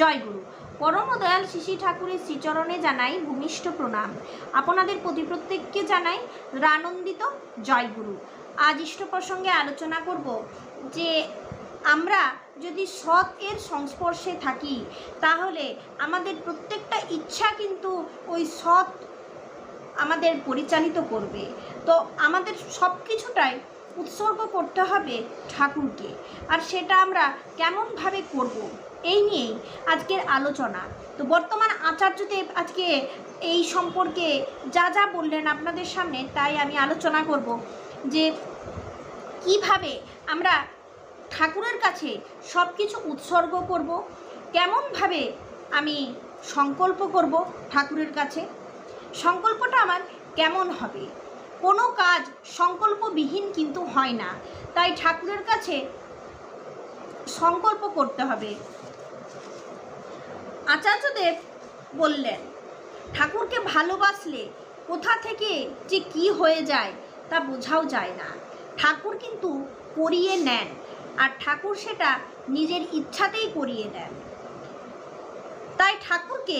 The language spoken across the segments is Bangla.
জয় গুরু পরম দয়াল শিশি ঠাকুরের শ্রীচরণে জানাই ভূমিষ্ঠ প্রণাম। আপনাদের প্রতি প্রত্যেককে জানাই রানন্দিত জয় গুরু আজ ইষ্ট প্রসঙ্গে আলোচনা করব যে আমরা যদি সৎ এর সংস্পর্শে থাকি, তাহলে আমাদের প্রত্যেকটা ইচ্ছা কিন্তু ওই সৎ আমাদের পরিচালিত করবে। তো আমাদের সব কিছুটাই উৎসর্গ করতে হবে ঠাকুরকে। আর সেটা আমরা কেমনভাবে করব, এই নিয়েই আজকের আলোচনা। তো বর্তমান আচার্যদেব আজকে এই সম্পর্কে যা যা বললেন আপনাদের সামনে, তাই আমি আলোচনা করব যে কীভাবে আমরা ঠাকুরের কাছে সব কিছু উৎসর্গ করব, কেমনভাবে আমি সংকল্প করব ঠাকুরের কাছে, সংকল্পটা আমার কেমন হবে কোনো কাজ সংকল্পবিহীন কিন্তু হয় না। তাই ঠাকুরের কাছে সংকল্প করতে হবে। আচার্যদেব বললেন, ঠাকুরকে ভালোবাসলে কোথা থেকে যে কি হয়ে যায় তা বোঝাও যায় না। ঠাকুর কিন্তু করিয়ে নেন আর ঠাকুর সেটা নিজের ইচ্ছাতেই করিয়ে নেন। তাই ঠাকুরকে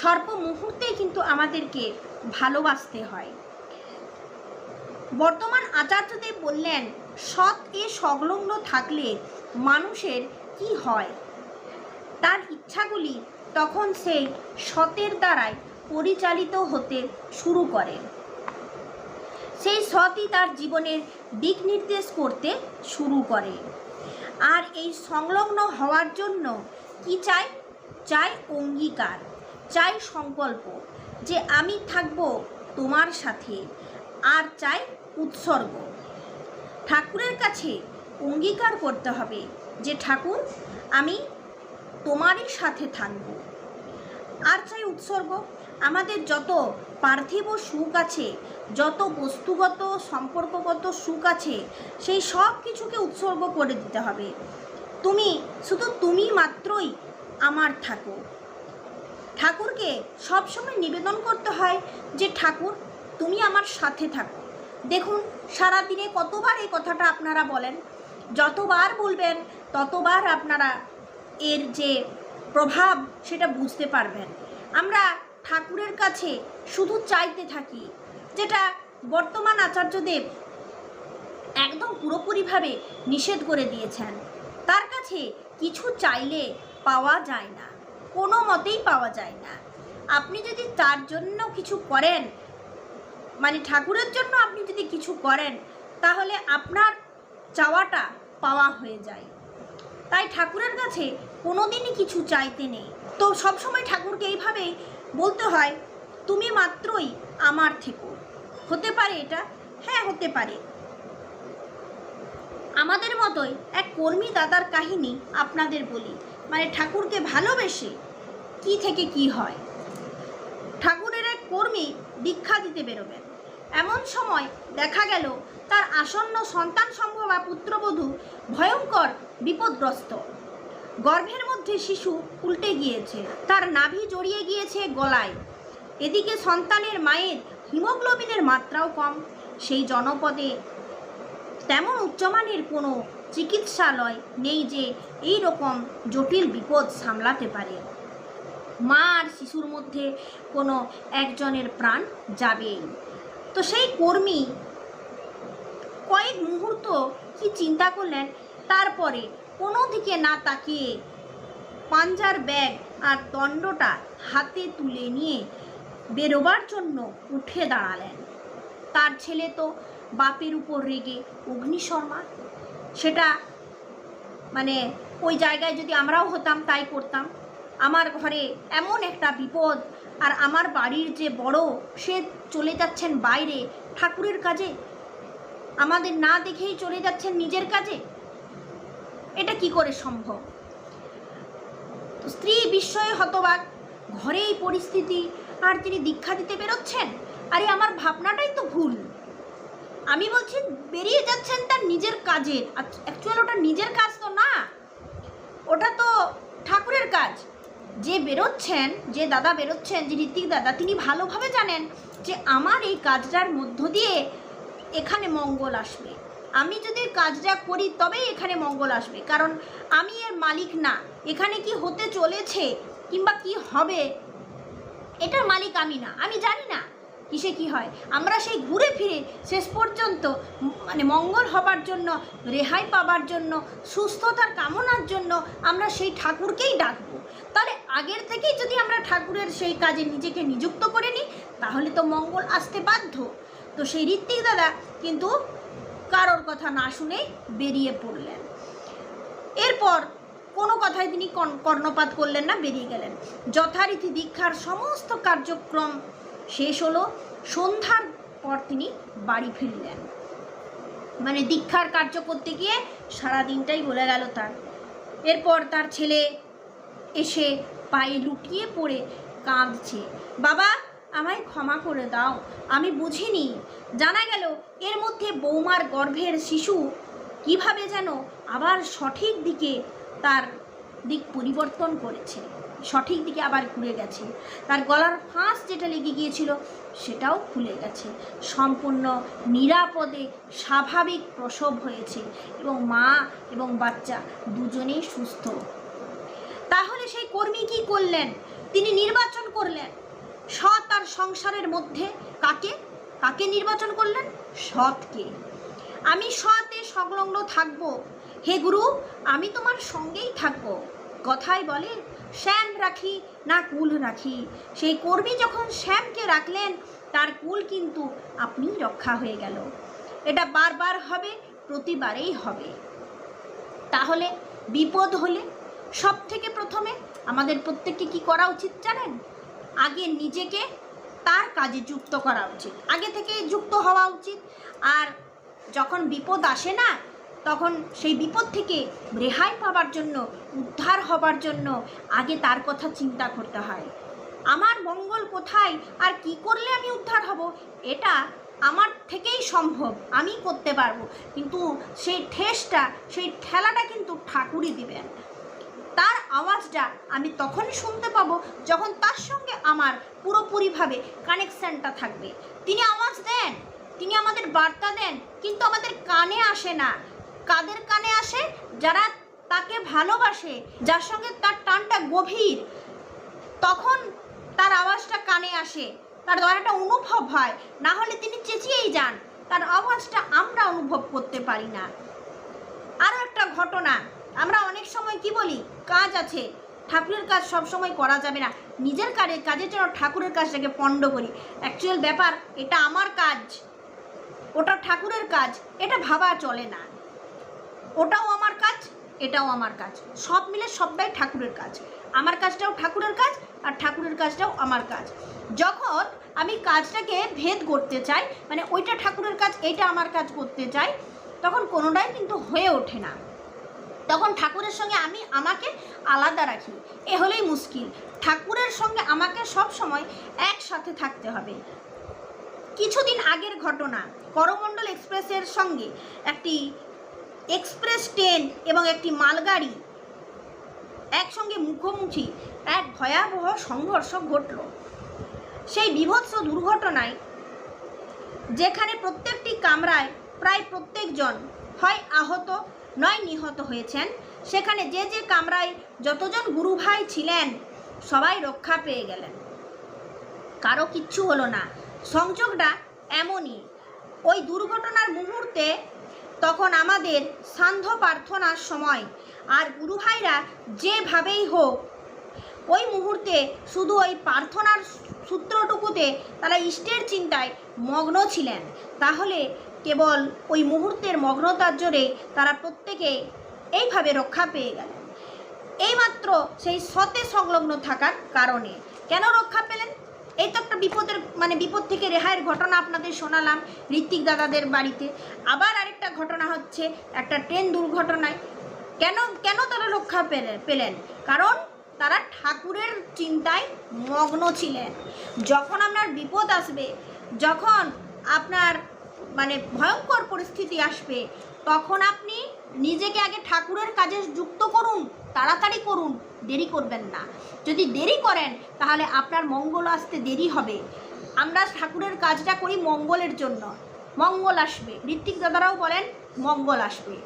সর্ব মুহূর্তে কিন্তু আমাদেরকে ভালোবাসতে হয়। বর্তমান আচার্যদেব বললেন, সৎ এ সংলগ্ন থাকলে মানুষের কি হয়? তার ইচ্ছাগুলি তখন সেই সতের দ্বারাই পরিচালিত হতে শুরু করে। সেই সৎই তার জীবনের দিক নির্দেশ করতে শুরু করে। আর এই সংলগ্ন হওয়ার জন্য কি চাই? চাই অঙ্গীকার, চাই সংকল্প যে আমি থাকব তোমার সাথে, আর চাই উৎসর্গ। ঠাকুরের কাছে অঙ্গীকার করতে হবে যে, ঠাকুর, আমি তোমারই সাথে থাকব। আর চাই উৎসর্গ। আমাদের যত পার্থিব সুখ আছে, যত বস্তুগত, সম্পর্কগত সুখ আছে, সেই সব কিছুকে উৎসর্গ করে দিতে হবে। তুমি, শুধু তুমি মাত্রই আমার থাকো। ঠাকুরকে সবসময় নিবেদন করতে হয় যে, ঠাকুর, তুমি আমার সাথে থাকো। দেখুন সারা দিনে কতবার এই কথাটা আপনারা বলেন, যতবার বলবেন, ততবার আপনারা এর যে প্রভাব সেটা বুঝতে পারবেন। আমরা ঠাকুরের কাছে শুধু চাইতে থাকি, যেটা বর্তমান আচার্যদেব একদম পুরোপুরিভাবে নিষেধ করে দিয়েছেন। তার কাছে কিছু চাইলে পাওয়া যায় না, কোনো মতেই পাওয়া যায় না। আপনি যদি তার জন্য কিছু করেন মানে ঠাকুরের জন্য আপনি যদি কিছু করেন, তাহলে আপনার চাওয়াটা পাওয়া হয়ে যায়। তাই ঠাকুরের কাছে কোনোদিনই কিছু চাইতে নেই। তো সবসময় ঠাকুরকে এইভাবেই বলতে হয়, তুমি মাত্রই আমার থেকো। হতে পারে এটা? হ্যাঁ হতে পারে। আমাদের মতোই এক কর্মী দাদার কাহিনী আপনাদের বলি। মানে ঠাকুরকে ভালোবেসে কি থেকে কি হয়? ঠাকুরের এক কর্মী দীক্ষা দিতে বেরোবেন। এমন সময় দেখা গেল তার আসন্ন সন্তান সম্ভবা পুত্রবধূ ভয়ঙ্কর বিপদগ্রস্ত। গর্ভের মধ্যে শিশু উল্টে গিয়েছে। তার নাভি জড়িয়ে গিয়েছে গলায়। এদিকে সন্তানের মায়ের হিমোগ্লোবিনের মাত্রাও কম। সেই জনপদে তেমন উচ্চমানের কোনো চিকিৎসালয় নেই যে এই রকম জটিল বিপদ সামলাতে পারে। মা আর শিশুর মধ্যে কোনো একজনের প্রাণ যাবেই। তো সেই কর্মী কয়েক মুহূর্ত কি চিন্তা করলেন? তারপরে কোনো দিকে না তাকিয়ে পাঞ্জার ব্যাগ আর দণ্ডটা হাতে তুলে নিয়ে বেরোবার জন্য উঠে দাঁড়ালেন। তার ছেলে তো বাপের উপর রেগে অগ্নিশর্মা সেটা মানে ওই জায়গায় যদি আমরাও হতাম, তাই করতাম। আমার ঘরে এমন একটা বিপদ আর আমার বাড়ির যে বড়, সে চলে যাচ্ছেন বাইরে, ঠাকুরের কাজে? আমাদের না দেখেই চলে যাচ্ছেন নিজের কাজে? এটা কি করে সম্ভব? স্ত্রী বিস্ময়ে হতবাক ঘরে এই পরিস্থিতি, আর তিনি দীক্ষা দিতে বেরোচ্ছেন? আরে, আমার ভাবনাটাই তো ভুল। আমি বলছি, বেরিয়ে যাচ্ছেন তার নিজের কাজে। অ্যাকচুয়াল ওটা নিজের কাজ তো না। ওটা তো ঠাকুরের কাজ। যে বেরোচ্ছেন, যে দাদা বেরোচ্ছেন, যে ঋত্বিক দাদা, তিনি ভালোভাবে জানেন যে আমার এই কাজটার মধ্য দিয়ে এখানে মঙ্গল আসবে। আমি যদি কাজটা করি, তবেই এখানে মঙ্গল আসবে। কারণ আমি এর মালিক না। এখানে কি হতে চলেছে কিংবা কি হবে, এটার মালিক আমি না। আমি জানি না। কিসে কি হয়? আমরা সেই ঘুরে ফিরে শেষ পর্যন্ত মানে মঙ্গল হবার জন্য, রেহাই পাবার জন্য, সুস্থতার কামনার জন্য আমরা সেই ঠাকুরকেই ডাকবো। তাহলে আগের থেকেই যদি আমরা ঠাকুরের সেই কাজে নিজেকে নিযুক্ত করে নিই, তাহলে তো মঙ্গল আসতে বাধ্য। তো সেই ঋত্বিক দাদা কিন্তু কারোর কথা না শুনে বেরিয়ে পড়লেন। এরপর কোনো কথায় তিনি কর্ণ- কর্ণপাত করলেন না, বেরিয়ে গেলেন। যথারীতি দীক্ষার সমস্ত কার্যক্রম শেষ হলো, সন্ধ্যার পর তিনি বাড়ি ফিরলেন। মানে দীক্ষার কার্য করতে গিয়ে সারা দিনটাই বলে গেল তার। এরপর তার ছেলে এসে পায়ে লুটিয়ে পড়ে কাঁদছে। বাবা, আমায় ক্ষমা করে দাও, আমি বুঝিনি। জানা গেল, এর মধ্যে বৌমার গর্ভের শিশু কীভাবে যেন আবার সঠিক দিকে তার দিক পরিবর্তন করেছে। সঠিক দিকে আবার ঘুরে গেছে। তার গলার ফাঁস যেটা লেগে গিয়েছিল, সেটাও খুলে গেছে। সম্পূর্ণ নিরাপদে স্বাভাবিক প্রসব হয়েছে এবং মা এবং বাচ্চা দুজনেই সুস্থ। তাহলে সেই কর্মী কি করলেন? তিনি নির্বাচন করলেন। সৎ আর সংসারের মধ্যে কাকে? কাকে নির্বাচন করলেন? সৎকে। আমি সতে সংলগ্ন থাকব। হে গুরু, আমি তোমার সঙ্গেই থাকব। কথায় বলে শ্যাম রাখি না কুল রাখি। সেই কর্মী যখন শ্যামকে রাখলেন, তার কুল কিন্তু আপনি রক্ষা হয়ে গেল। এটা বারবার হবে, প্রতিবারেই হবে। তাহলে বিপদ হলে সব থেকে প্রথমে আমাদের প্রত্যেককে কি করা উচিত জানেন? আগে নিজেকে তার কাজে যুক্ত করা উচিত। আগে থেকে যুক্ত হওয়া উচিত। আর যখন বিপদ আসে না তখন সেই বিপদ থেকে রেহাই পাবার জন্য, উদ্ধার হবার জন্য আগে তার কথা চিন্তা করতে হয়। আমার মঙ্গল কোথায়? আর কি করলে আমি উদ্ধার হব? এটা আমার থেকেই সম্ভব, আমি করতে পারব। কিন্তু সেই ঠেসটা, সেই ঠেলাটা কিন্তু ঠাকুরই দিবেন। তার আওয়াজটা আমি তখন শুনতে পাবো যখন তার সঙ্গে আমার পুরোপুরিভাবে কানেকশানটা থাকবে। তিনি আওয়াজ দেন, তিনি আমাদের বার্তা দেন, কিন্তু আমাদের কানে আসে না। কাদের কানে আসে? যারা তাকে ভালোবাসে, যার সঙ্গে তার টানটা গভীর, তখন তার আওয়াজটা কানে আসে। তার দয়াটা অনুভব হয়। না হলে তিনি চেঁচিয়েই যান। তার আওয়াজটা আমরা অনুভব করতে পারি না। আরও একটা ঘটনা। আমরা অনেক সময় কি বলি? কাজ আছে। ঠাকুরের কাজ সব সময় করা যাবে না। নিজের কাজে, কাজের জন্য ঠাকুরের কাজটাকে পণ্ড করি। অ্যাকচুয়াল ব্যাপার, এটা আমার কাজ। ওটা ঠাকুরের কাজ। এটা ভাবা চলে না। ওটাও আমার কাজ, এটাও আমার কাজ। সব মিলে সবটাই ঠাকুরের কাজ। আমার কাজটাও ঠাকুরের কাজ আর ঠাকুরের কাজটাও আমার কাজ। যখন আমি কাজটাকে ভেদ করতে চাই মানে ওইটা ঠাকুরের কাজ, এইটা আমার কাজ করতে চাই, তখন কোনোটাই কিন্তু হয়ে ওঠে না। তখন ঠাকুরের সঙ্গে আমি, আমাকে আলাদা রাখি। এ হলেই মুশকিল। ঠাকুরের সঙ্গে আমাকে সব সময় একসাথে থাকতে হবে। কিছুদিন আগের ঘটনা, করমণ্ডল এক্সপ্রেসের সঙ্গে একটি এক্সপ্রেস ট্রেন এবং একটি মালগাড়ি একসঙ্গে মুখোমুখি এক ভয়াবহ সংঘর্ষ ঘটল। সেই বিভৎস দুর্ঘটনায় যেখানে প্রত্যেকটি কামরায় প্রায় প্রত্যেকজন হয় আহত, নয় নিহত হয়েছেন, সেখানে যে যে কামরায় যতজন গুরু ভাই ছিলেন, সবাই রক্ষা পেয়ে গেলেন। কারও কিচ্ছু হলো না। সংযোগটা এমনই। ওই দুর্ঘটনার মুহূর্তে তখন আমাদের সান্ধ্য প্রার্থনার সময়। আর গুরু ভাইরা যেভাবেই হোক, ওই মুহূর্তে শুধু ওই প্রার্থনার সূত্রটুকুতে তারা ইষ্টের চিন্তায় মগ্ন ছিলেন। তাহলে কেবল ওই মুহূর্তের মগ্নতার জোরে তারা প্রত্যেকে এইভাবে রক্ষা পেয়ে গেলেন এইমাত্র সেই সতে সংলগ্ন থাকার কারণে। কেন রক্ষা পেলেন? এই তো একটা বিপদের মানে বিপদ থেকে রেহাইয়ের ঘটনা আপনাদের শোনালাম ঋত্বিক দাদাদের বাড়িতে। আবার আরেকটা ঘটনা হচ্ছে, একটা ট্রেন দুর্ঘটনায় কেন কেন তারা রক্ষা পেলেন পেলেন? কারণ তারা ঠাকুরের চিন্তায় মগ্ন ছিলেন। যখন আপনার বিপদ আসবে, যখন আপনার মানে ভয়ঙ্কর পরিস্থিতি আসবে, তখন আপনি নিজেকে আগে ঠাকুরের কাজে যুক্ত করুন। তাড়াতাড়ি করুন, দেরি করবেন না। যদি দেরি করেন, তাহলে আপনার মঙ্গল আসতে দেরি হবে। আমরা ঠাকুরের কাজটা করি মঙ্গলের জন্য। মঙ্গল আসবে। ঋত্বিক দাদারাও বলেন, মঙ্গল আসবে।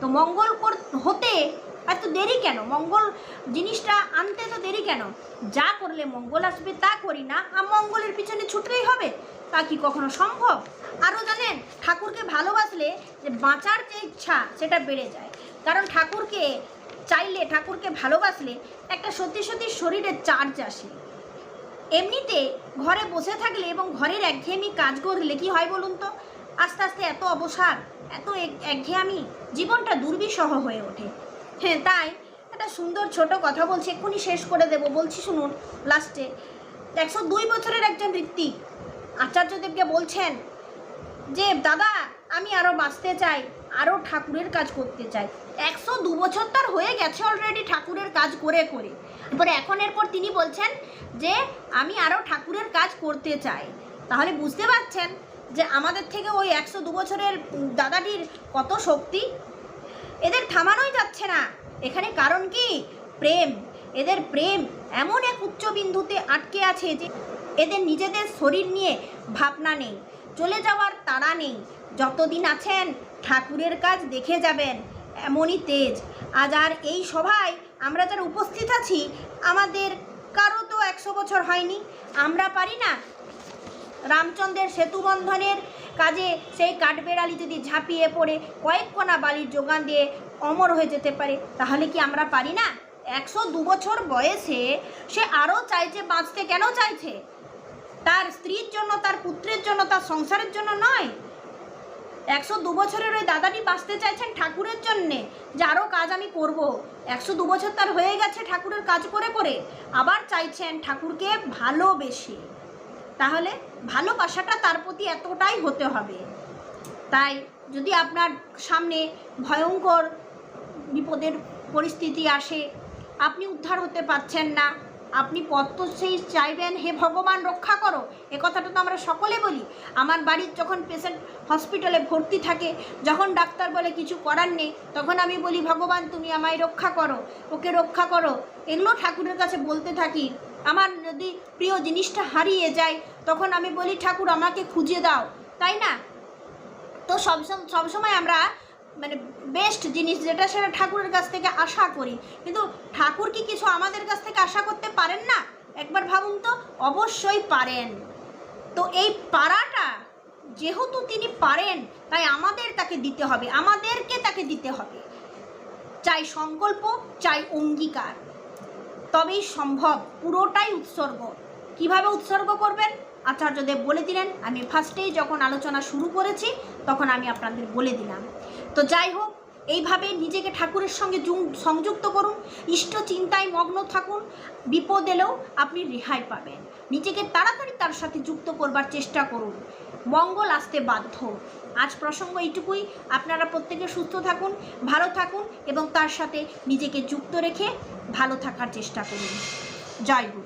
তো মঙ্গল কর- হতে এত দেরি কেন? মঙ্গল জিনিসটা আনতে তো দেরি কেন? যা করলে মঙ্গল আসবে, তা করি না। আর মঙ্গলের পিছনে ছুটলেই হবে, তা কি কখনো সম্ভব? আরও জানেন, ঠাকুরকে ভালোবাসলে যে বাঁচার যে ইচ্ছা, সেটা বেড়ে যায়। কারণ ঠাকুরকে চাইলে ঠাকুরকে ভালোবাসলে একটা সত্যি সত্যি শরীরে চার্জ আসে। এমনিতে ঘরে বসে থাকলে এবং ঘরের একঘেয়েমি কাজ করলে কি হয় বলুন তো? আস্তে আস্তে এত অবসাদ, এত এক- একঘেয়েমি জীবনটা দুর্বিষহ হয়ে ওঠে। হ্যাঁ তাই একটা সুন্দর ছোট কথা বলছি, এক্ষুনি শেষ করে দেব। বলছি শুনুন লাস্টে একশো দুই বছরের একজন ঋত্বিক আচার্যদেবকে বলছেন যে, দাদা, আমি আরও বাঁচতে চাই। আরও ঠাকুরের কাজ করতে চাই একশো দু বছর তার হয়ে গেছে অলরেডি ঠাকুরের কাজ করে করে। এরপরে এখন এরপর তিনি বলছেন যে, আমি আরও ঠাকুরের কাজ করতে চাই। তাহলে বুঝতে পারছেন যে আমাদের থেকে ওই একশো দু বছরের দাদাটির কত শক্তি? এদের থামানোই যাচ্ছে না। এখানে কারণ কি? প্রেম। এদের প্রেম এমন এক উচ্চ বিন্দুতে আটকে আছে যে, এদের নিজেদের শরীর নিয়ে ভাবনা নেই, চলে যাওয়ার তাড়া নেই। যতদিন আছেন ঠাকুরের কাজ দেখে যাবেন, এমনই তেজ। আজ আর এই সভায় আমরা যারা উপস্থিত আছি, আমাদের কারও তো একশো বছর হয়নি। আমরা পারি না রামচন্দ্রের সেতুবন্ধনের কাজে সেই কাঠবেড়ালি যদি ঝাঁপিয়ে পড়ে, কয়েক কোনা বালির যোগান দিয়ে অমর হয়ে যেতে পারে, তাহলে কি আমরা পারি না? একশো দু বছর বয়সে সে আরও চাইছে, বাঁচতে কেন চাইছে? তার স্ত্রীর জন্য, তার পুত্রের জন্য, তার সংসারের জন্য নয়। একশো দু বছরের ওই দাদাটি বাঁচতে চাইছেন ঠাকুরের জন্যে যে আরও কাজ আমি করব। একশো দু বছর তার হয়ে গেছে ঠাকুরের কাজ করে করে, আবার চাইছেন ঠাকুরকে ভালোবেসে। তাহলে ভালোবাসাটা তার প্রতি এতটাই হতে হবে। তাই যদি আপনার সামনে ভয়ঙ্কর বিপদের পরিস্থিতি আসে, আপনি উদ্ধার হতে পারছেন না আপনি তো সেই চাইবেন, হে ভগবান, রক্ষা করো। এ কথাটা তো আমরা সকলে বলি। আমার বাড়ির যখন পেশেন্ট হসপিটালে ভর্তি থাকে, যখন ডাক্তার বলে কিছু করার নেই, তখন আমি বলি, ভগবান, তুমি আমায় রক্ষা করো, ওকে রক্ষা করো। এগুলো ঠাকুরের কাছে বলতে থাকি। আমার যদি প্রিয় জিনিসটা হারিয়ে যায়, তখন আমি বলি, ঠাকুর, আমাকে খুঁজে দাও। তাই না? তো সব সবসময় আমরা মানে বেস্ট জিনিস যেটা সেটা ঠাকুরের কাছ থেকে আশা করি। কিন্তু ঠাকুর কি কিছু আমাদের কাছ থেকে আশা করতে পারেন না? একবার ভাবুন তো, অবশ্যই পারেন। তো এই পারাটা যেহেতু তিনি পারেন, তাই আমাদের তাকে দিতে হবে, আমাদেরকে তাকে দিতে হবে। চাই সংকল্প, চাই অঙ্গীকার। তবেই সম্ভব, পুরোটাই উৎসর্গ। কীভাবে উৎসর্গ করবেন? আচার্যদেব বলে দিলেন, আমি ফার্স্টেই যখন আলোচনা শুরু করেছি, তখন আমি আপনাদের বলে দিলাম। তো যাই হোক, এইভাবে নিজেকে ঠাকুরের সঙ্গে সংযুক্ত করুন, ইষ্ট চিন্তায় মগ্ন থাকুন, বিপদ এলেও আপনি রেহাই পাবেন। নিজেকে তাড়াতাড়ি তার সাথে যুক্ত করবার চেষ্টা করুন। মঙ্গল আসতে বাধ্য। আজ প্রসঙ্গ এইটুকুই, আপনারা প্রত্যেকে সুস্থ থাকুন, ভালো থাকুন এবং তার সাথে নিজেকে যুক্ত রেখে ভালো থাকার চেষ্টা করুন। জয় গুরু।